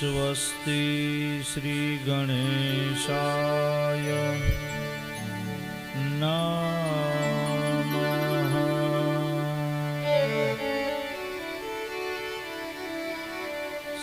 स्वस्ति श्रीगणेशाय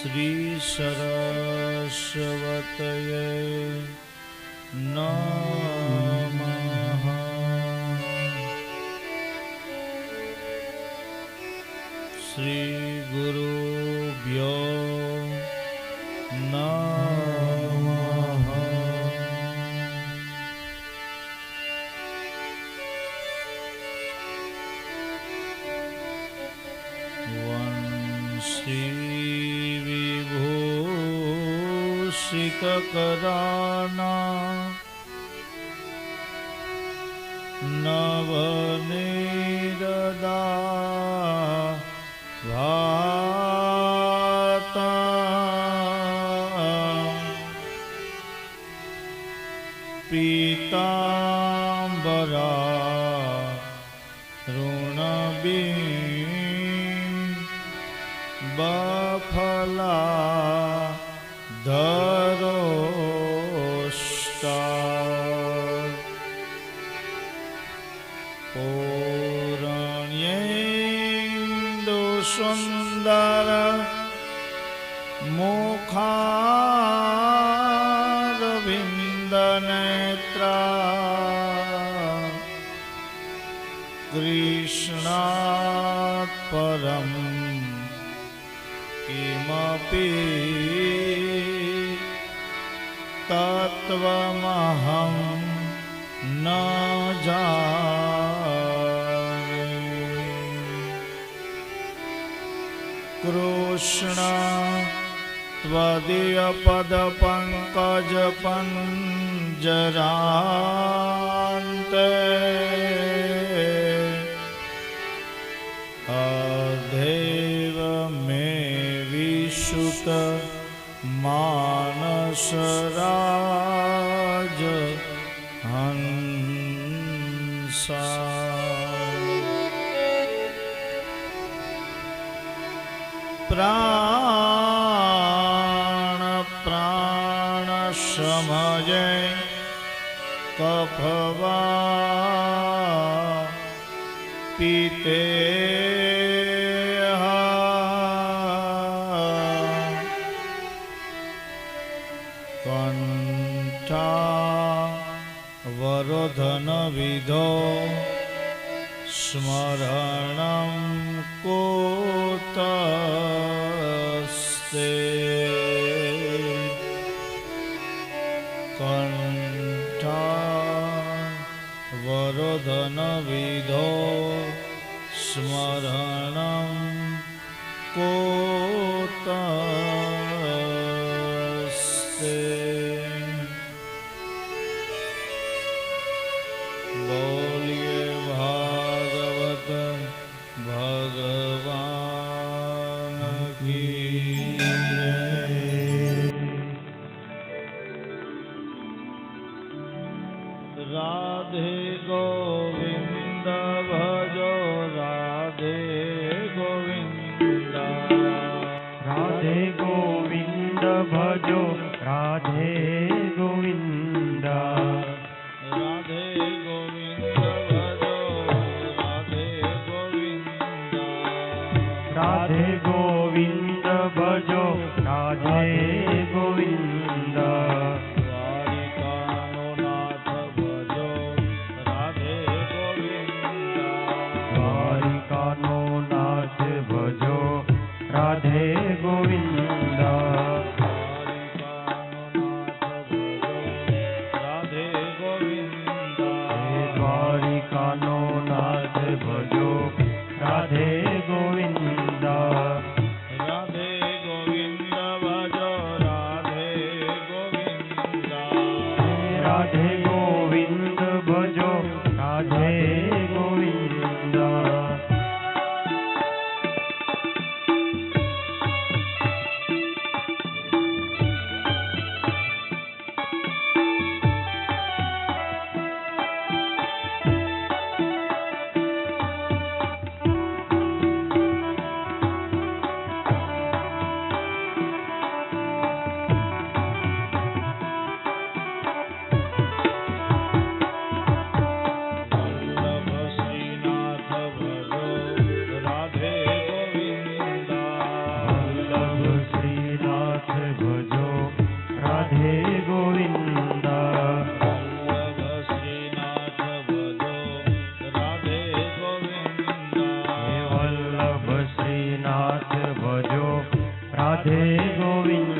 श्रीसरस्वतये नमः। श्रीगुरुभ्यो नमयः श्रीगुरुव्यमः वंशी વિભૂષિત કરાના. નવનિરદા ભાતા પીતાંબરા ઋણબીન બફલા ધરોષ્ટા મુખારવિંદનેત્રા કૃષ્ણાत् પરમ કિમપી તત્વમહં ન જાને કૃષ્ણ ત્વદીય પદ પંકજ પંજરાંતે અધેવ મે વિશુત માનસરાજ હંસા પ્રાણ સમજે કફવા પીતે કંઠા વરોધન વિધો સ્મરણ કોતસ્તે વરોધન વિધો સ્મરણ કોતસ્તે દ્વારિકાનો રાધે ગોવિંદ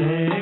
રાધે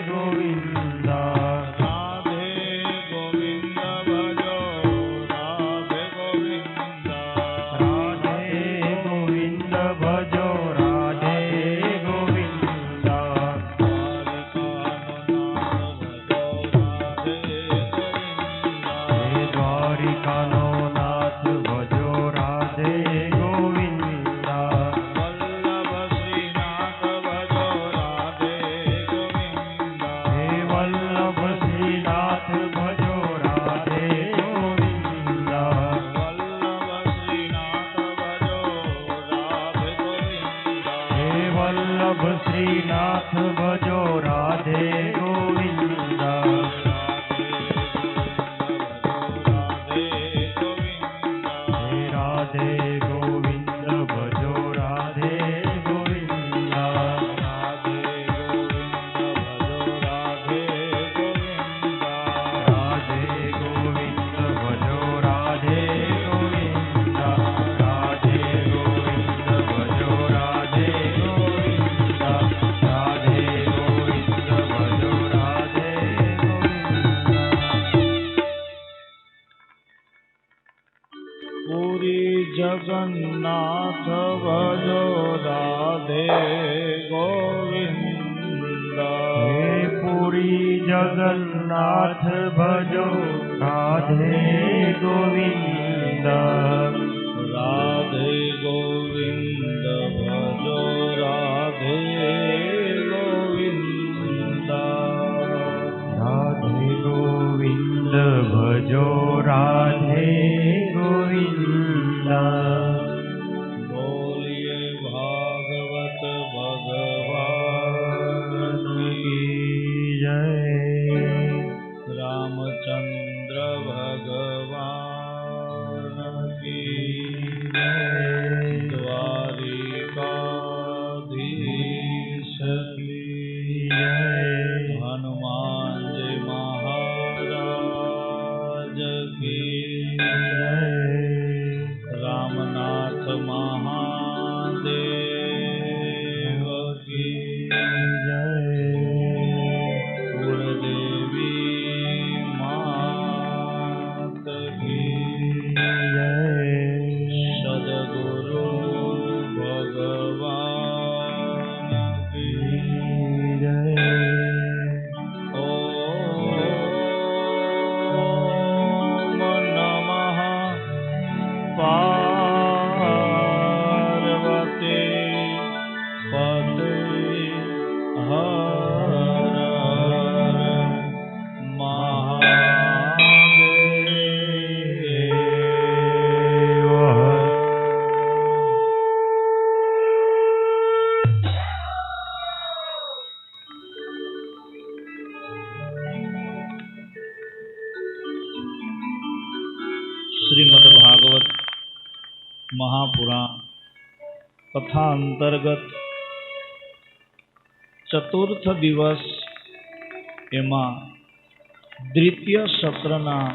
જગન્નાથ ભજો રાધે ગોવિંદ હે પુરી જગન્નાથ ભજો રાધે ગોવિંદ રાધે ગોવિંદ ભજો રાધે ગોવિંદ રાધે ગોવિંદ ભજો રાધે ગોવિંદ કથા અંતર્ગત ચતુર્થ દિવસ એમાં દ્વિતીય સત્રના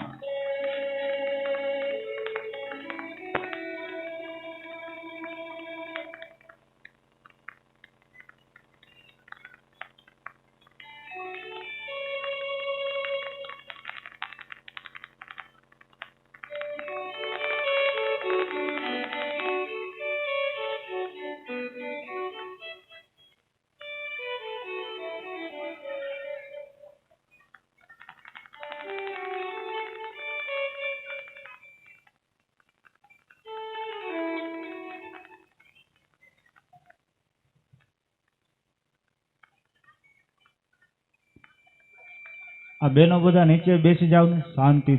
આ બેનો બધા નીચે બેસી જાવ ને શાંતિ